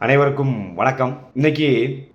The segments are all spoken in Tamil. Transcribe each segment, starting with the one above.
அனைவருக்கும் வணக்கம். இன்னைக்கு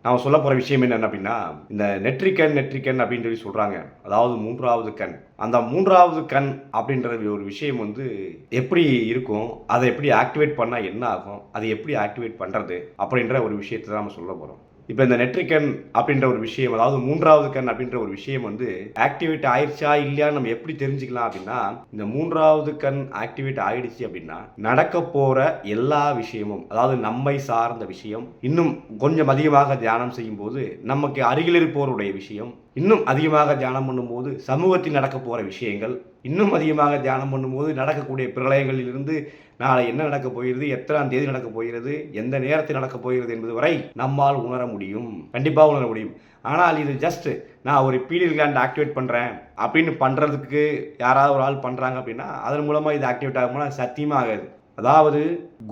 நான் சொல்ல போகிற விஷயம் என்ன அப்படின்னா இந்த நெற்றிக்கண் நெற்றிக்கண் அப்படின்னு சொல்லி சொல்கிறாங்க அதாவது மூன்றாவது கண். அந்த மூன்றாவது கண் அப்படின்ற ஒரு விஷயம் வந்து எப்படி இருக்கும் அதை எப்படி ஆக்டிவேட் பண்ணால் என்ன ஆகும் அதை எப்படி ஆக்டிவேட் பண்ணுறது அப்படின்ற ஒரு விஷயத்தை தான் நம்ம சொல்ல போகிறோம் இப்போ இந்த நெற்றிக்கண் அப்படின்ற ஒரு விஷயம் அதாவது மூன்றாவது கண் அப்படின்ற ஒரு விஷயம் வந்து ஆக்டிவேட் ஆயிடுச்சா இல்லையான்னு நம்ம எப்படி தெரிஞ்சுக்கலாம் அப்படின்னா இந்த மூன்றாவது கண் ஆக்டிவேட் ஆயிடுச்சு அப்படின்னா நடக்க போகிற எல்லா விஷயமும் அதாவது நம்மை சார்ந்த விஷயம் இன்னும் கொஞ்சம் அதிகமாக தியானம் செய்யும் போது நமக்கு அருகில் இருப்போருடைய விஷயம் இன்னும் அதிகமாக தியானம் பண்ணும்போது சமூகத்தில் நடக்க போகிற விஷயங்கள் இன்னும் அதிகமாக தியானம் பண்ணும்போது நடக்கக்கூடிய பிரளயங்களிலிருந்து நாளை என்ன நடக்க போகிறது எத்தனாம் தேதி நடக்கப் போகிறது எந்த நேரத்தில் நடக்க போகிறது என்பது வரை நம்மால் உணர முடியும். கண்டிப்பாக உணர முடியும். ஆனால் இது ஜஸ்ட் நான் ஒரு பீடியல் கிளாண்ட் ஆக்டிவேட் பண்ணுறேன் அப்படின்னு பண்ணுறதுக்கு யாராவது ஒரு ஆள் பண்ணுறாங்க அப்படின்னா அதன் மூலமாக இது ஆக்டிவேட் ஆகும்னா சத்தியமாக ஆகாது. அதாவது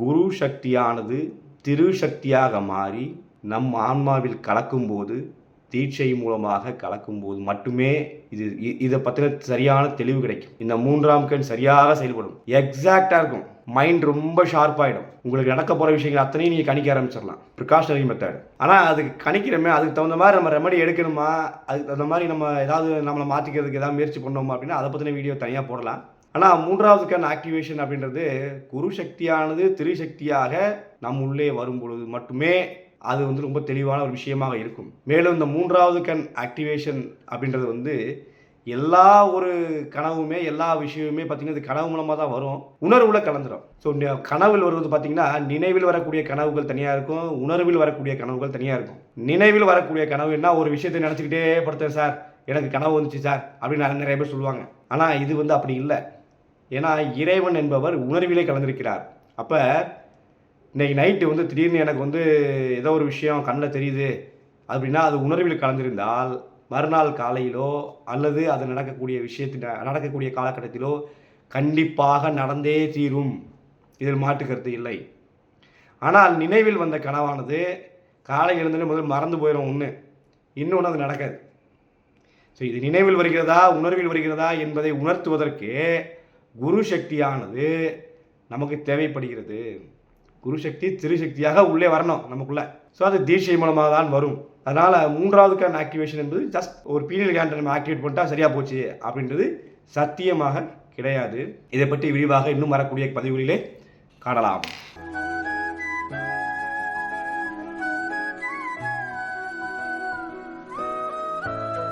குரு சக்தியானது திரு சக்தியாக மாறி நம் ஆன்மாவில் கலக்கும்போது தீட்சை மூலமாக கலக்கும்போது மட்டுமே இது இதை பற்றின சரியான தெளிவு கிடைக்கும். இந்த மூன்றாம் கண் சரியாக செயல்படும். எக்ஸாக்டாக இருக்கும். மைண்ட் ரொம்ப ஷார்ப்பாகிடும் உங்களுக்கு நடக்க போகிற விஷயங்கள் அத்தனையும் நீங்கள் கணிக்க ஆரம்பிச்சிடலாம். ப்ரிகாஷனரி மெத்தட் ஆனால் அதுக்கு கணிக்கிறோமே அதுக்கு தகுந்த மாதிரி நம்ம ரெமடி எடுக்கணுமா? அதுக்கு தகுந்த மாதிரி நம்ம ஏதாவது நம்மளை மாற்றிக்கிறதுக்கு ஏதாவது முயற்சி பண்ணோமா அப்படின்னா அதை பற்றின வீடியோ தனியாக போடலாம். ஆனால் மூன்றாவது கண் ஆக்டிவேஷன் அப்படின்றது குரு சக்தியானது திரு சக்தியாக நம் உள்ளே வரும் பொழுது மட்டுமே அது வந்து ரொம்ப தெளிவான ஒரு விஷயமாக இருக்கும். மேலும் இந்த மூன்றாவது கண் ஆக்டிவேஷன் அப்படின்றது வந்து எல்லா ஒரு கனவுமே எல்லா விஷயமுமே பார்த்தீங்கன்னா இது கனவு மூலமாக தான் வரும். உணர்வில் கலந்துடும் ஸோ கனவில் வருவது பார்த்தீங்கன்னா நினைவில் வரக்கூடிய கனவுகள் தனியாக இருக்கும் உணர்வில் வரக்கூடிய கனவுகள் தனியாக இருக்கும். நினைவில் வரக்கூடிய கனவு என்ன? ஒரு விஷயத்தை நினச்சிக்கிட்டே படுத்தேன் சார். எனக்கு கனவு வந்துச்சு சார் அப்படின்னு நிறைய- நிறைய பேர் சொல்லுவாங்க. ஆனால் இது வந்து அப்படி இல்லை. ஏன்னா இறைவன் என்பவர் உணர்விலே கலந்திருக்கிறார். அப்போ இன்றைக்கி நைட்டு வந்து திடீர்னு எனக்கு வந்து ஏதோ ஒரு விஷயம் கண்ணில் தெரியுது அப்படின்னா அது உணர்வில் கலந்திருந்தால் மறுநாள் காலையிலோ அல்லது அது நடக்கக்கூடிய விஷயத்தின் நடக்கக்கூடிய காலகட்டத்திலோ கண்டிப்பாக நடந்தே தீரும். இதில் மாற்றுக்கருத்து இல்லை. ஆனால் நினைவில் வந்த கனவானது காலை எழுந்தனே முதல் மறந்து போயிடும் ஒன்று இன்னொன்று அது நடக்காது. ஸோ இது நினைவில் வருகிறதா உணர்வில் வருகிறதா என்பதை உணர்த்துவதற்கு குரு சக்தியானது நமக்கு தேவைப்படுகிறது. குருசக்தி திருசக்தியாக உள்ளே வரணும் நமக்குள்ள. ஸோ அது தீட்சை மூலமாக தான் வரும். அதனால் மூன்றாவதுக்கான ஆக்டிவேஷன் என்பது ஜஸ்ட் ஒரு பீரியல் கேண்டர் நம்ம ஆக்டிவேட் பண்ணிட்டா சரியாக போச்சு அப்படின்றது சத்தியமாக கிடையாது. இதை பற்றி விரிவாக இன்னும் வரக்கூடிய பதிவுகளிலே காணலாம்.